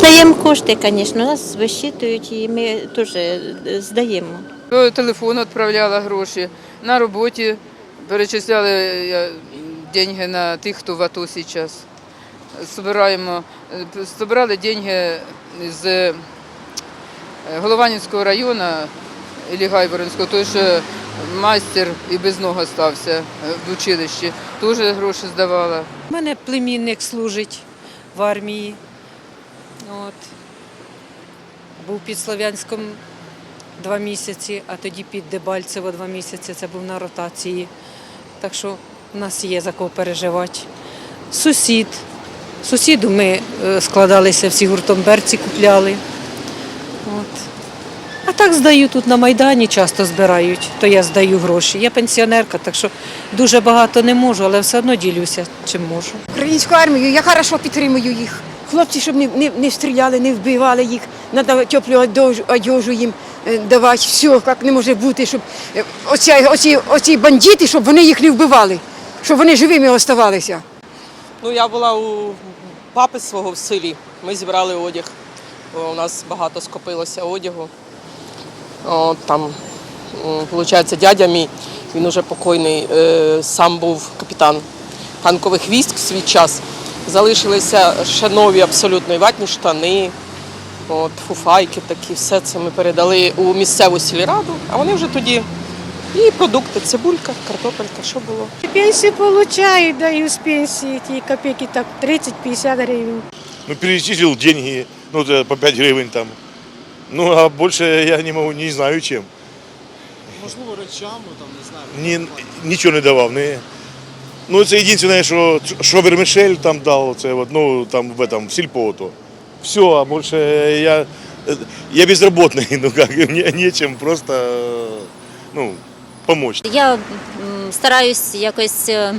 Даємо кошти, звісно, нас висчитують і ми теж е, здаємо. По телефону відправляла гроші. На роботі перечисляли я, деньги на тих, хто в АТО зараз. Собираємо, е, збирали деньги з е, Голованівського району Іллі Гайворонського, той, що майстер і без ног стався е, в училищі, теж гроші здавала. У мене племінник служить в армії. От. Був під Слов'янськом два місяці, а тоді під Дебальцево два місяці. Це був на ротації. Так що в нас є за кого переживати. Сусід. Сусіду ми е, складалися всі гуртом берці купляли. От. А так здаю тут на Майдані, часто збирають, то я здаю гроші. Я пенсіонерка, так що дуже багато не можу, але все одно ділюся, чим можу. Українську армію, я хорошо підтримую їх. Хлопці, щоб не, не, не стріляли, не вбивали їх, треба теплу одежу, їм е, давати, все, як не може бути, щоб е, оці, оці, оці бандити, щоб вони їх не вбивали, щоб вони живими оставалися. Ну, я була у папи свого в селі. Ми зібрали одяг. У нас багато скопилося одягу. О, там, виходить, дядя мій, він уже покойний, е, сам був капітан танкових військ в свій час. Залишилися ще нові абсолютно і ватні штани, от, фуфайки такі, все це ми передали у місцеву сільраду, а вони вже тоді і продукти, цибулька, картопелька, що було. Пенсию получаю, даю с пенсии эти копейки, так 30-50 гривен. Ну, перечислил деньги, ну, это по 5 гривен там. Ну, а больше я не могу, не знаю чим. Можливо, речами, там, не знаю. Ні, нічого не давав. Не. Ну, це єдине, що, що Вермишель там дав, це ну, там в этом, в сільпо. Все, а більше я, я безработний, ну как, мне нечем просто, ну, помочь. Я стараюсь якось, е,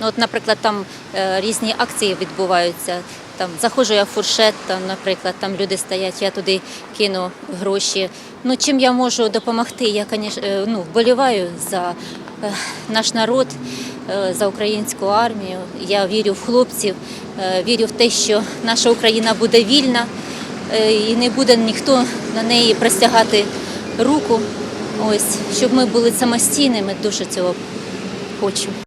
ну от, наприклад, там е, різні акції відбуваються. Там заходжу я в фуршет, там, наприклад, там люди стоять, я туди кину гроші. Ну чим я можу допомогти? Я, звісно, ну, вболіваю за е, наш народ, е, за українську армію. Я вірю в хлопців, е, вірю в те, що наша Україна буде вільна е, і не буде ніхто на неї простягати руку. Ось, щоб ми були самостійними, дуже цього хочу.